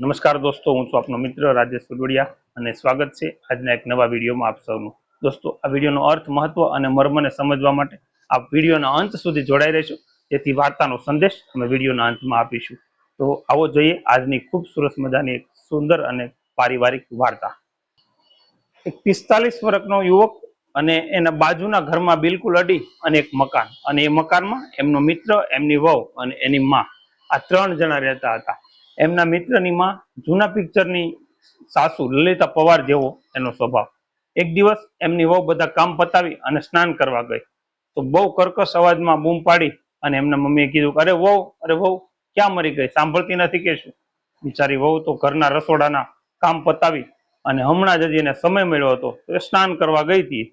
નમસ્કાર દોસ્તો, હું છું આપનો મિત્ર રાજેશ સુડવડિયા અને સ્વાગત છે આજના એક નવા વિડીયોમાં આપ સૌનું. દોસ્તો, આ વિડીયોનો અર્થ મહત્વ અને મર્મને સમજવા માટે આ વિડીયોના અંત સુધી જોડાઈ રહેશું જેથી વાર્તાનો સંદેશ અમે વિડીયોના અંતમાં આપીશું. તો આવો જોઈએ આજની ખૂબ સરસ મજાની એક સુંદર અને પારિવારિક વાર્તા. એક પિસ્તાલીસ વર્ષનો યુવક અને એના બાજુના ઘરમાં બિલકુલ અડી અને એક મકાન. અને એ મકાનમાં એમનો મિત્ર, એમની વહુ અને એની માં. આ ત્રણ જણા રહેતા હતા. એમના મિત્રની માં જૂના પિક્ચરની સાસુ લલિતા પવાર જેવો એનો સ્વભાવ. એક દિવસ એમની વહુ બધા કામ પતાવી અને સ્નાન કરવા ગઈ. તો બહુ કર્કશ અવાજમાં બૂમ પાડી અને એમના મમ્મીએ કીધું અરે વહુ અરે વહુ, ક્યાં મરી ગઈ? સાંભળતી નથી કે શું? બિચારી વહુ તો ઘરના રસોડાના કામ પતાવી અને હમણાં જ એને સમય મળ્યો હતો તો સ્નાન કરવા ગઈ હતી.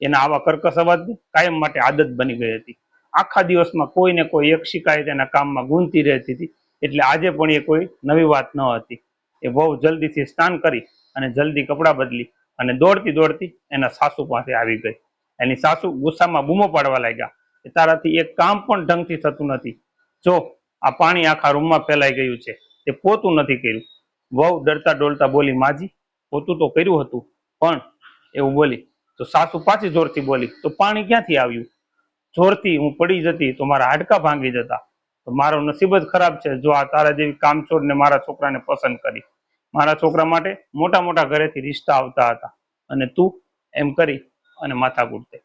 એના આવા કર્કશ અવાજની કાયમ માટે આદત બની ગઈ હતી. આખા દિવસમાં કોઈ ને કોઈ એક શિકાયત એના કામમાં ગુંજતી રહેતી હતી. એટલે આજે પણ એ કોઈ નવી વાત ન હતી. એ બહુ જલ્દીથી સ્નાન કરી અને જલ્દી કપડાં બદલી અને દોડતી દોડતી એના સાસુ પાસે આવી ગઈ. એની સાસુ ગુસ્સામાં બૂમો પાડવા લાગ્યા તારાથી એક કામ પણ ઢંગથી થતું નથી. જો આ પાણી આખા રૂમમાં ફેલાઈ ગયું છે, તે પોતું નથી કર્યું. વહુ ડરતા ડોલતા બોલી, માજી, પોતું તો કર્યું હતું, પણ, એવું બોલી, તો સાસુ પાછી જોરથી બોલી, તો પાણી ક્યાંથી આવ્યું? જોરથી હું પડી જતી તો મારા હાડકા ભાંગી જતા. તો મારો નસીબ જ ખરાબ છે જો આ તારા જેવી કામચોરને મારા છોકરાને પસંદ કરી. મારા છોકરા માટે મોટા મોટા ઘરેથી રિશ્તા આવતા હતા અને તું એમ કરી અને માથા કૂટતે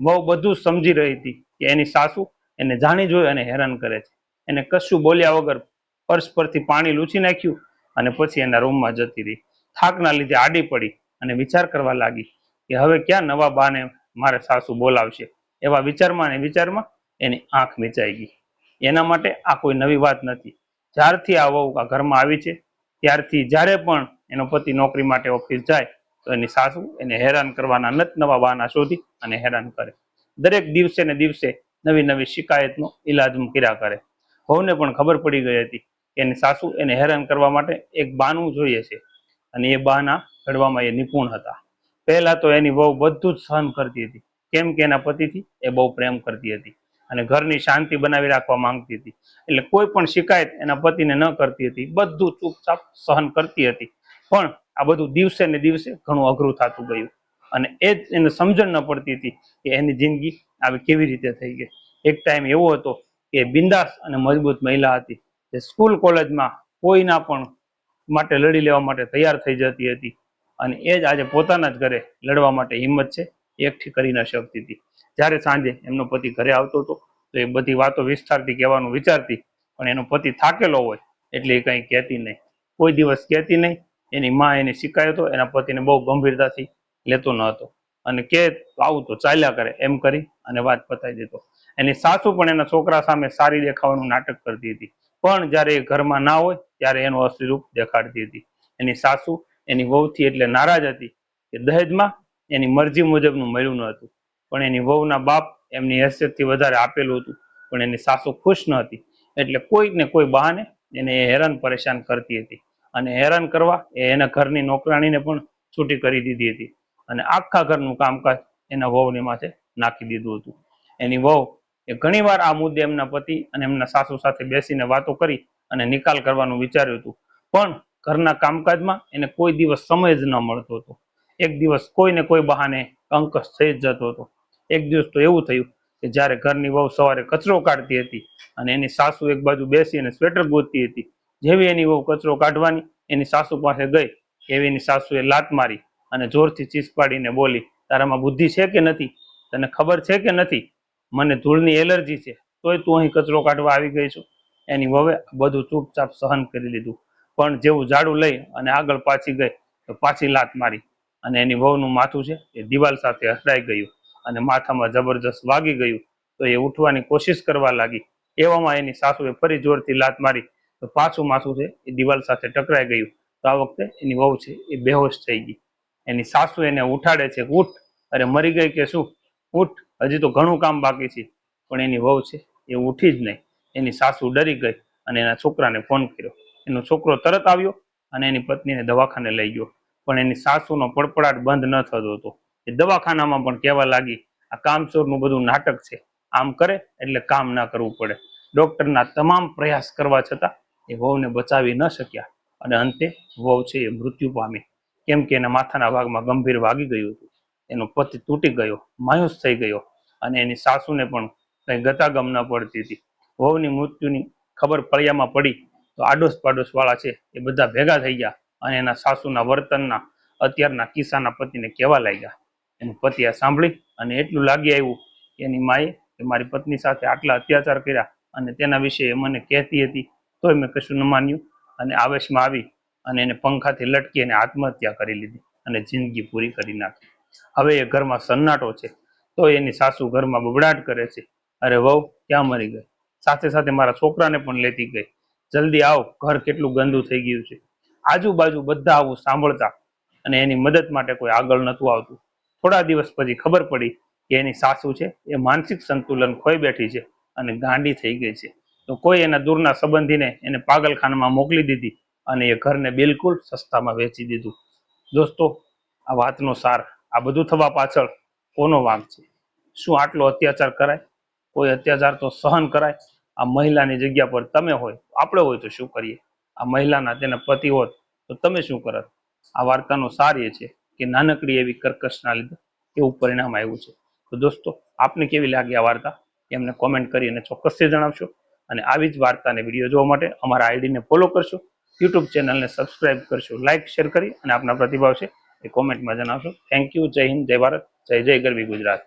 બહુ બધું સમજી રહી હતી કે એની સાસુ એને જાણી જોઈ અને હેરાન કરે છે. એને કશું બોલ્યા વગર પર્સ પરથી પાણી લૂછી નાખ્યું અને પછી એના રૂમમાં જતી રહી. થાકના લીધે આડી પડી અને વિચાર કરવા લાગી કે હવે ક્યાં નવા બાને મારે સાસુ બોલાવશે. એવા વિચારમાં ને વિચારમાં એની આંખ મીચાઈ ગઈ. એના માટે આ કોઈ નવી વાત નથી. જ્યારથી આ વહુ આ ઘરમાં આવી છે, ત્યારથી જ્યારે પણ એનો પતિ નોકરી માટે ઓફિસ જાય, તો એની સાસુ એને હેરાન કરવાના નત નવા બહાના શોધી અને હેરાન કરે. દરેક દિવસે ને દિવસે નવી નવી શિકાયતનો ઈલાજ કર્યા કરે. વહુને પણ ખબર પડી ગઈ હતી કે એની સાસુ એને હેરાન કરવા માટે એક બાનું જોઈએ છે અને એ બાના ઘડવામાં એ નિપુણ હતા. પહેલા તો એની વહુ બધું જ સહન કરતી હતી. કેમ કે એના પતિથી એ બહુ પ્રેમ કરતી હતી. અને ઘરની શાંતિ બનાવી રાખવા માંગતી હતી. એટલે કોઈ પણ શિકાયત એના પતિને ન કરતી હતી. બધું ચૂપચાપ સહન કરતી હતી. પણ આ બધું દિવસે ને દિવસે ઘણું અઘરું થતું ગયું. અને એ જ એને સમજણ ન પડતી હતી કે એની જિંદગી આવી કેવી રીતે થઈ ગઈ. એક ટાઈમ એવો હતો કે બિંદાસ અને મજબૂત મહિલા હતી. જે સ્કૂલ કોલેજમાં કોઈના પણ માટે લડી લેવા માટે તૈયાર થઈ જતી હતી. અને એ જ આજે પોતાના જ ઘરે લડવા માટે હિંમત છે. એકઠી કરી ન શકતી હતી. જ્યારે સાંજે એમનો પતિ ઘરે આવતો હતો, તો એ બધી વાતો વિસ્તારથી કહેવાનું વિચારતી, પણ એનો પતિ થાકેલો હોય એટલે એ કંઈ કહેતી નહીં. કોઈ દિવસ કહેતી નહીં, એની માં એની શિકાયતો, એના પતિને બહુ ગંભીરતાથી લેતો ન હતો. અને કે આવું તો ચાલ્યા કરે એમ કરી અને વાત પતાવી દેતો એની સાસુ પણ એના છોકરા સામે સારી દેખાવાનું નાટક કરતી હતી. પણ જ્યારે એ ઘરમાં ના હોય, ત્યારે એનું અસલી રૂપ દેખાડતી હતી. એની સાસુ એની વહુથી એટલે નારાજ હતી કે દહેજમાં એની મરજી મુજબનું મળ્યું ન હતું. પણ એની વહુના બાપ એમની હેસિયતથી વધારે આપેલું હતું, પણ એની સાસુ ખુશ ન હતી. એટલે કોઈક ને કોઈ બહાને એને હેરાન પરેશાન કરતી હતી. અને હેરાન કરવા એ એના ઘરની નોકરાણીને પણ છૂટી કરી દીધી હતી. અને આખા ઘરનું કામકાજ એના વહુની માથે નાખી દીધું હતું. એની વહુ એ ઘણીવાર આ મુદ્દે એમના પતિ અને એમના સાસુ સાથે બેસીને વાતો કરી અને નિકાલ કરવાનું વિચાર્યું હતું. પણ ઘરના કામકાજમાં એને કોઈ દિવસ સમય જ ન મળતો હતો. એક દિવસ કોઈને કોઈ બહાને કંકસ થઈ જતો હતો. એક દિવસ તો એવું થયું કે જ્યારે ઘરની વહુ સવારે કચરો કાઢતી હતી અને એની સાસુ એક બાજુ બેસી અને સ્વેટર ગોતતી હતી, જેવી એની વહુ કચરો કાઢવાની એની સાસુ પાસે ગઈ, એવી એની સાસુએ લાત મારી અને જોરથી ચીસ પાડીને બોલી, તારામાં બુદ્ધિ છે કે નથી? તને ખબર છે કે નથી? મને ધૂળની એલર્જી છે, તોય તું અહીં કચરો કાઢવા આવી ગઈ છું? એની વહુએ બધું ચૂપચાપ સહન કરી લીધું. પણ જેવું ઝાડુ લઈ અને આગળ પાછી ગઈ, તો પાછી લાત મારી. અને એની વહુનું માથું છે એ દિવાલ સાથે અથડાઈ ગયું અને માથામાં જબરજસ્ત વાગી ગયું. તો એ ઉઠવાની કોશિશ કરવા લાગી. એવામાં એની સાસુએ ફરી જોરથી લાત મારી. તો પાછું માથું છે એ દિવાલ સાથે ટકરાઈ ગયું. તો આ વખતે એની વહુ છે એ બેહોશ થઈ ગઈ. એની સાસુ એને ઉઠાડે છે, ઉઠ. અરે મરી ગઈ કે શું? ઉઠ. હજી તો ઘણું કામ બાકી છે. પણ એની વહુ છે એ ઉઠી જ નહીં. એની સાસુ ડરી ગઈ અને એના છોકરાને ફોન કર્યો. એનો છોકરો તરત આવ્યો અને એની પત્નીને દવાખાને લઈ ગયો. પણ એની સાસુનો પડપડાટ બંધ ન થતો હતો. એ દવાખાનામાં પણ કહેવા લાગી, આ કામચોરનું બધું નાટક છે. આમ કરે એટલે કામ ના કરવું પડે. ડૉક્ટરના તમામ પ્રયાસ કરવા છતાં એ વહુને બચાવી ન શક્યા. અને અંતે વહુ છે એ મૃત્યુ પામી. કેમ કે એના માથાના ભાગમાં ગંભીર વાગી ગયું હતું. એનો પતિ તૂટી ગયો, માયુસ થઈ ગયો અને એની સાસુને પણ કંઈ ગતાગમ ન પડતી હતી. વહુની મૃત્યુની ખબર પળિયામાં પડી તો આડોશ પાડોશ વાળા છે એ બધા ભેગા થઈ ગયા. અને એના સાસુના વર્તનના અત્યારના કિસ્સાના પતિને કહેવા લાગ્યા. એનું પતિ આ સાંભળી અને એટલું લાગી આવ્યું એની માએ કે મારી પત્ની સાથે આટલા અત્યાચાર કર્યા અને તેના વિશે એ મને કહેતી હતી, તોય મેં કશું ન માન્યું અને આવેશમાં આવી અને એને પંખાથી લટકી અને આત્મહત્યા કરી લીધી અને જિંદગી પૂરી કરી નાખી. હવે એ ઘરમાં સન્નાટો છે, તો એની સાસુ ઘરમાં બબડાટ કરે છે. અરે વહુ, ક્યાં મરી ગઈ? સાથે સાથે મારા છોકરાને પણ લેતી ગઈ. જલ્દી આવ, ઘર કેટલું ગંદુ થઈ ગયું છે. આજુબાજુ બધા આવું સાંભળતા અને એની મદદ માટે કોઈ આગળ નતું આવતું. થોડા દિવસ પછી ખબર પડી કે એની સાસુ છે, એ માનસિક સંતુલન ખોઈ બેઠી છે અને ગાંડી થઈ ગઈ છે. તો કોઈ એના દૂરના સંબંધીને એને પાગલખાનામાં મોકલી દીધી અને એ ઘરને બિલકુલ સસ્તામાં વેચી દીધું. દોસ્તો, આ વાતનો સાર આ બધું થવા પાછળ કોનો વાંક છે? શું આટલો અત્યાચાર કરાય? કોઈ અત્યાચાર તો સહન કરાય? આ મહિલાની જગ્યા પર તમે હોય, આપણે હોય તો શું કરીએ? આ મહિલાના તેના પતિ હોત, તો તમે શું કરત? આ વાર્તાનો સાર એ છે કે નાનકડી એવી કર્કશના લીધે એવું પરિણામ આવ્યું છે. તો દોસ્તો, આપને કેવી લાગી આ વાર્તા? એમને કોમેન્ટ કરી અને ચોક્કસથી જણાવશો. અને આવી જ વાર્તાને વીડિયો જોવા માટે અમારા આઈડીને ફોલો કરશો. યુટ્યુબ ચેનલને સબસ્ક્રાઇબ કરશો. લાઇક શેર કરી અને આપના પ્રતિભાવ છે એ કોમેન્ટમાં જણાવશો. થેન્ક યુ જય હિન્દ, જય ભારત, જય જય ગરવી ગુજરાત.